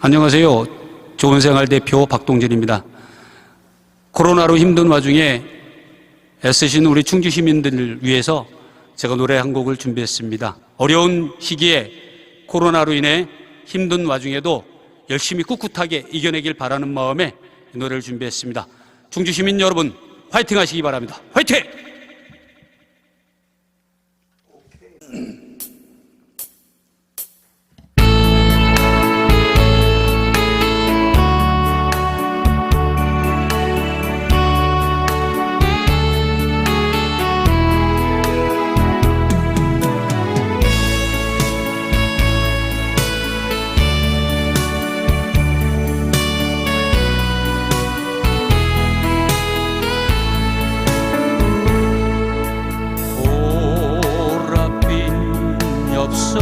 안녕하세요. 좋은 생활 대표 박동진입니다. 코로나로 힘든 와중에 애쓰신 우리 충주 시민들을 위해서 제가 노래 한 곡을 준비했습니다. 어려운 시기에 코로나로 인해 힘든 와중에도 열심히 꿋꿋하게 이겨내길 바라는 마음에 이 노래를 준비했습니다. 충주 시민 여러분, 화이팅 하시기 바랍니다. 화이팅! 엽서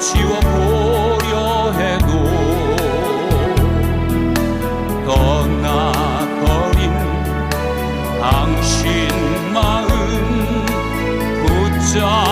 지워보려 해도 떠나버린 당신 마음 붙잡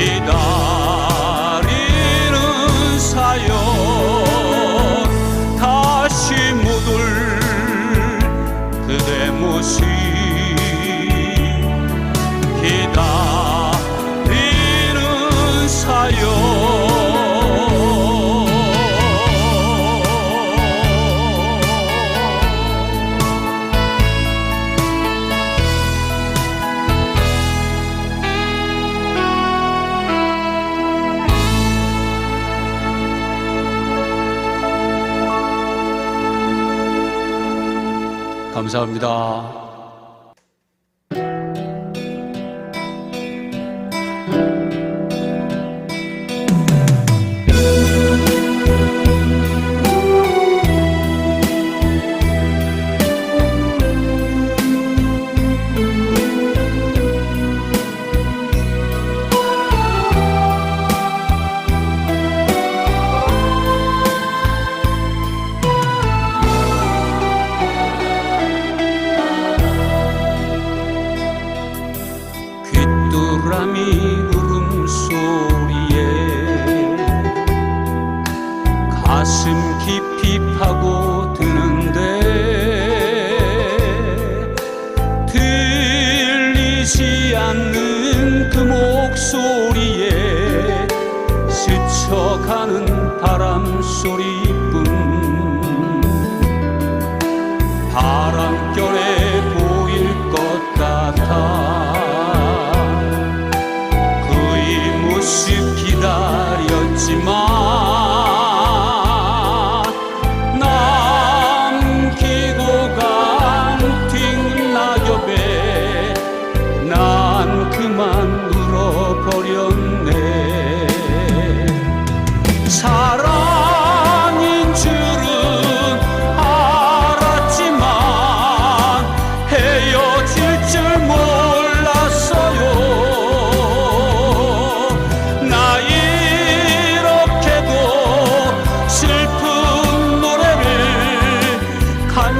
기다 감사합니다. 않는 그 목소리에 스쳐가는 바람 소리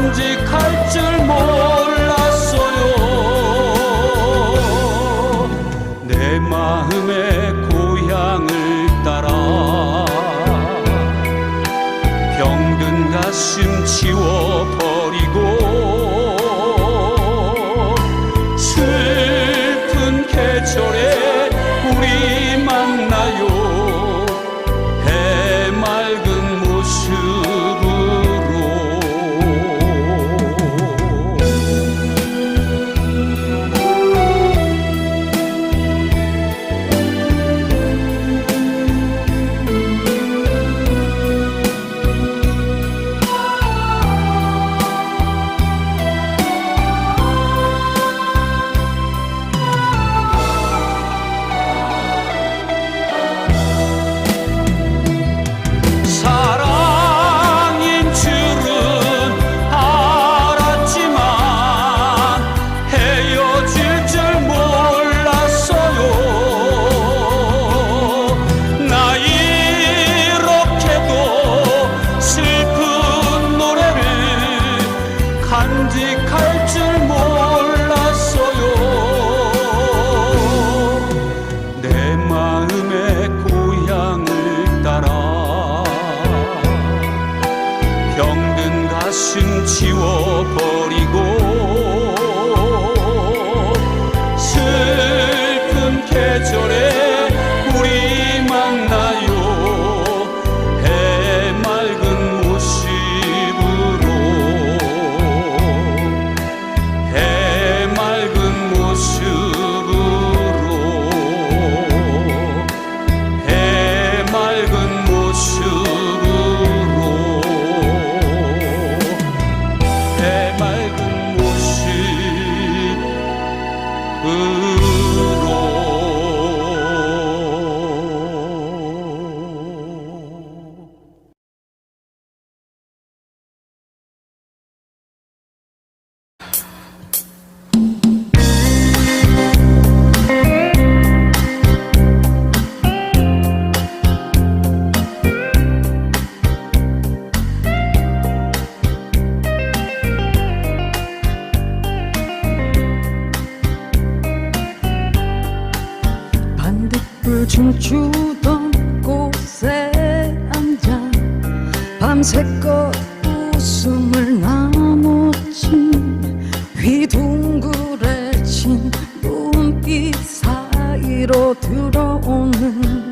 정직할 줄 몰랐어요. 내 마음의 고향을 따라 병든 가슴 치워 가슴 춤추던 곳에 앉아 밤새껏 웃음을 나눴지 휘둥그레진 눈빛 사이로 들어오는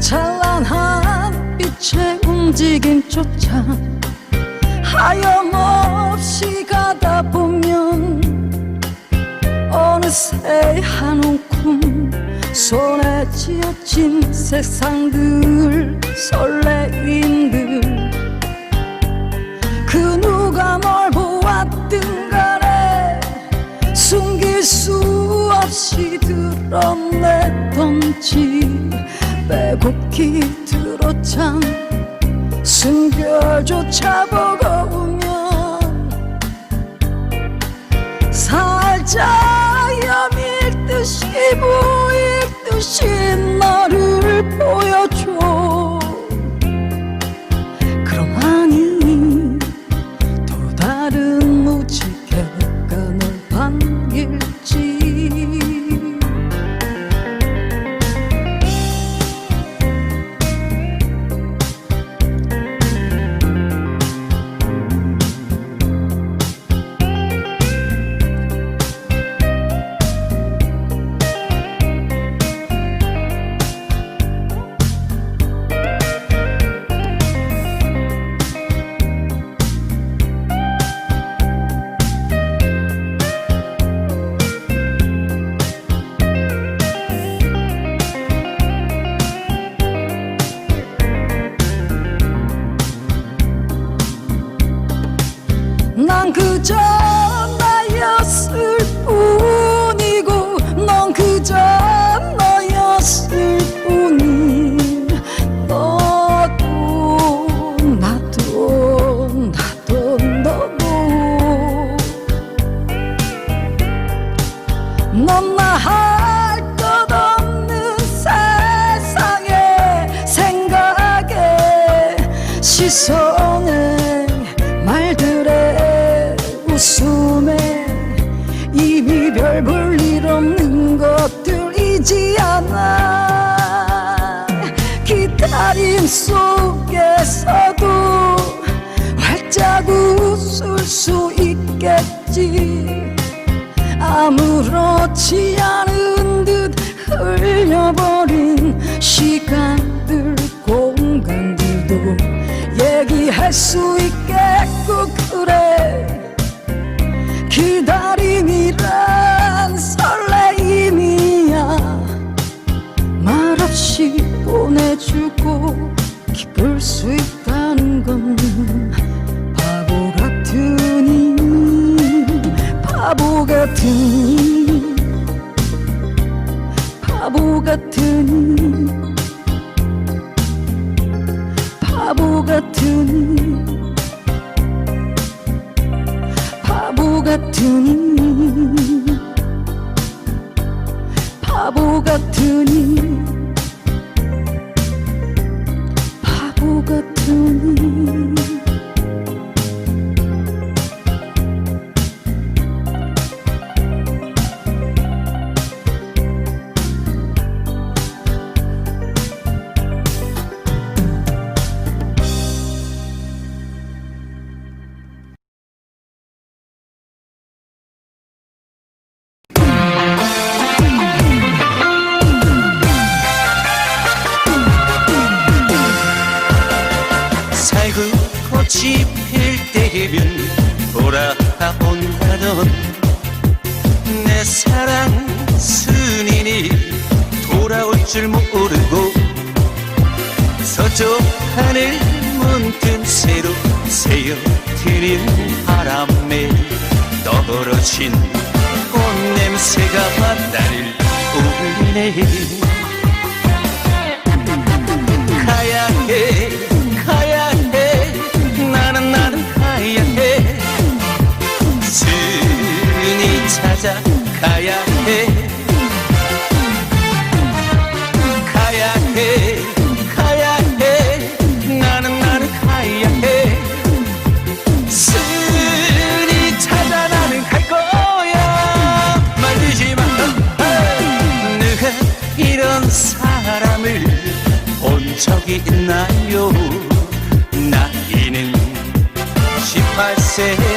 찬란한 빛의 움직임조차 하염없이 가다 보면 어느새 한 움큼 손에 쥐어진 세상들 설레임들 그 누가 널 보았든 간에 숨길 수 없이 드러냈던지 빼곡히 들어찬 숨결조차 버거우 듯이 보일 듯이 너 속에서도 활짝 웃을 수 있겠지. 아무렇지 않은 듯 흘려버린 시간들 공간들도 얘기할 수 있겠고 그래. 기다림이란 설레 같으니 바보 같으니 바보 같으니 바보 같으니 바보 같으 꽃이 필 때면 돌아온다던 내 사랑 순인이 돌아올 줄 모르고 서쪽 하늘 문틈 새로 새어드는 바람에 떨어진 꽃냄새가 나를 울리네 say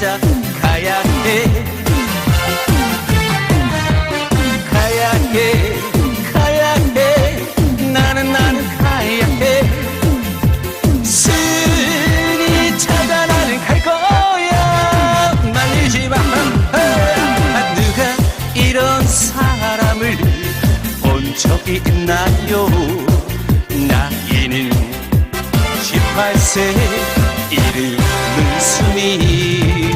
찾아 가야 해. 가야 해 가야 해. 나는 나는 가야 해. 순이 찾아 나는 갈 거야. 말리지 마. 아, 누가 이런 사람을 본 적이 있나요? 나이는 18세 이름은 순이